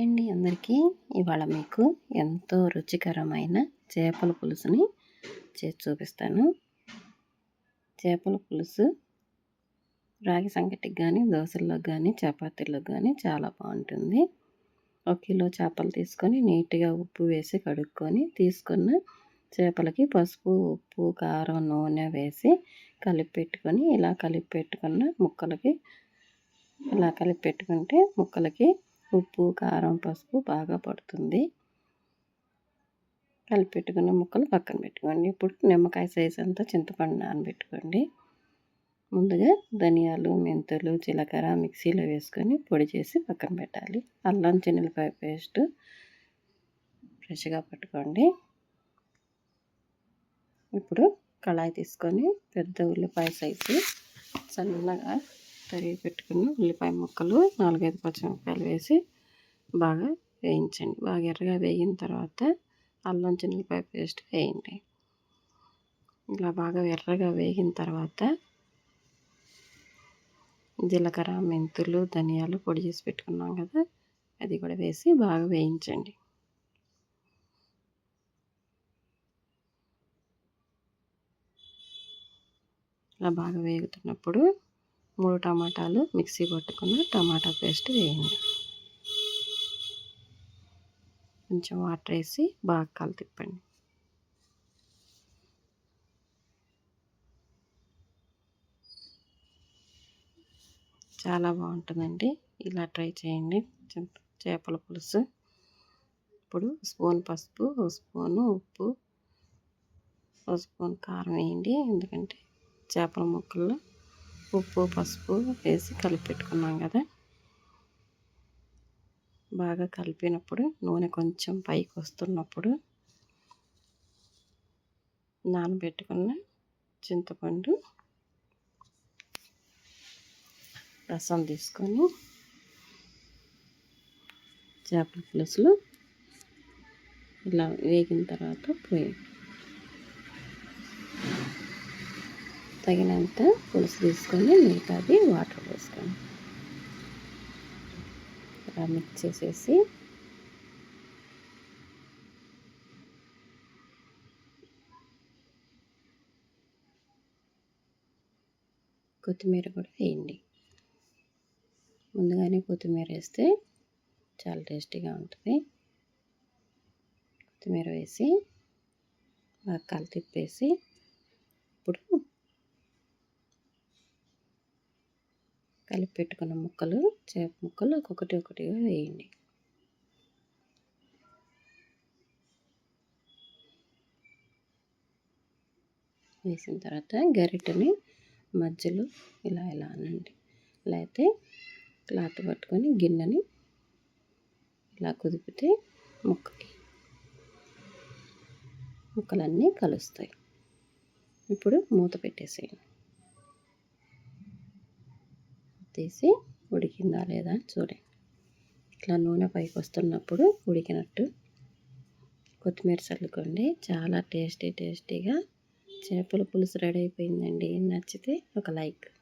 అండి అందరికీ ఇవాళ మీకు ఎంతో రుచికరమైన చేపల పులుసుని చేసి చూపిస్తాను. చేపల పులుసు రాగి సంగటికి కానీ దోశల్లో కానీ చపాతీల్లో కానీ చాలా బాగుంటుంది. ఒక కిలో చేపలు తీసుకొని నీట్గా ఉప్పు వేసి కడుక్కొని తీసుకున్న చేపలకి పసుపు ఉప్పు కారం నూనె వేసి కలిపి పెట్టుకొని ఇలా కలిపి పెట్టుకున్న ముక్కలకి ఇలా కలిపి పెట్టుకుంటే ముక్కలకి ఉప్పు కారం పసుపు బాగా పడుతుంది. కలిపి పెట్టుకున్న ముక్కలు పక్కన పెట్టుకోండి. ఇప్పుడు నిమ్మకాయ సైజ్ అంతా చింతపండు నానబెట్టుకోండి. ముందుగా ధనియాలు మెంతులు జీలకర్ర మిక్సీలో వేసుకొని పొడి చేసి పక్కన పెట్టాలి. అల్లం చిన్నపాయ పేస్ట్ ఫ్రెష్గా పట్టుకోండి. ఇప్పుడు కళాయి తీసుకొని పెద్ద ఉల్లిపాయ సైజు సన్నగా తరిగి పెట్టుకున్న ఉల్లిపాయ ముక్కలు నాలుగైదు పచ్చిమిరపకాయలు వేసి బాగా వేయించండి. బాగా ఎర్రగా వేగిన తర్వాత అల్లం చిన్నపాయ పేస్ట్ వేయండి. ఇలా బాగా ఎర్రగా వేగిన తర్వాత జీలకర్ర మెంతులు ధనియాలు పొడి చేసి పెట్టుకున్నాం కదా అది కూడా వేసి బాగా వేయించండి. ఇలా బాగా వేగుతున్నప్పుడు మూడు టమాటాలు మిక్సీ పట్టుకున్న టమాటా పేస్ట్ వేయండి. కొంచెం వాటర్ వేసి బాగా కాలు తిప్పండి. చాలా బాగుంటుందండి. ఇలా ట్రై చేయండి. చేపల పులుసు. ఇప్పుడు స్పూన్ పసుపు ఒక స్పూను ఉప్పు ఒక స్పూన్ కారం వేయండి. ఎందుకంటే చేపల ముక్కల్లో ఉప్పు పసుపు వేసి కలిపి పెట్టుకున్నాం కదా. బాగా కలిపినప్పుడు నూనె కొంచెం పైకి వస్తున్నప్పుడు నానబెట్టుకున్న చింతపండు రసం తీసుకొని చేపల పులుసులు ఇలా వేగిన తర్వాత పోయి తగినంత పులుసు తీసుకొని మిగతాది వాటర్ పోసుకోండి ఇలా మిక్స్ చేసేసి కొత్తిమీర కూడా వేయండి. ముందుగానే కొత్తిమీర వేస్తే చాలా టేస్టీగా ఉంటుంది. కొత్తిమీర వేసి బాగా కలు తిప్పేసి ఇప్పుడు కలిపి పెట్టుకున్న ముక్కలు చేప ముక్కలు ఒక్కొక్కటి ఒకటిగా వేయండి. వేసిన తర్వాత గరిటెని మధ్యలో ఇలా ఇలా అనండి. ఇలా అయితే క్లాత్ పట్టుకొని గిన్నెని ఇలా కుదిపితే ముక్కకి ముక్కలన్నీ కలుస్తాయి. ఇప్పుడు మూత పెట్టేసేయండి. తీసి ఉడికిందా లేదా అని చూడండి. ఇట్లా నూనె పైకి వస్తున్నప్పుడు ఉడికినట్టు. కొత్తిమీర చల్లుకోండి. చాలా టేస్టీ టేస్టీగా చేపల పులుసు రెడీ అయిపోయిందండి. నచ్చితే ఒక లైక్.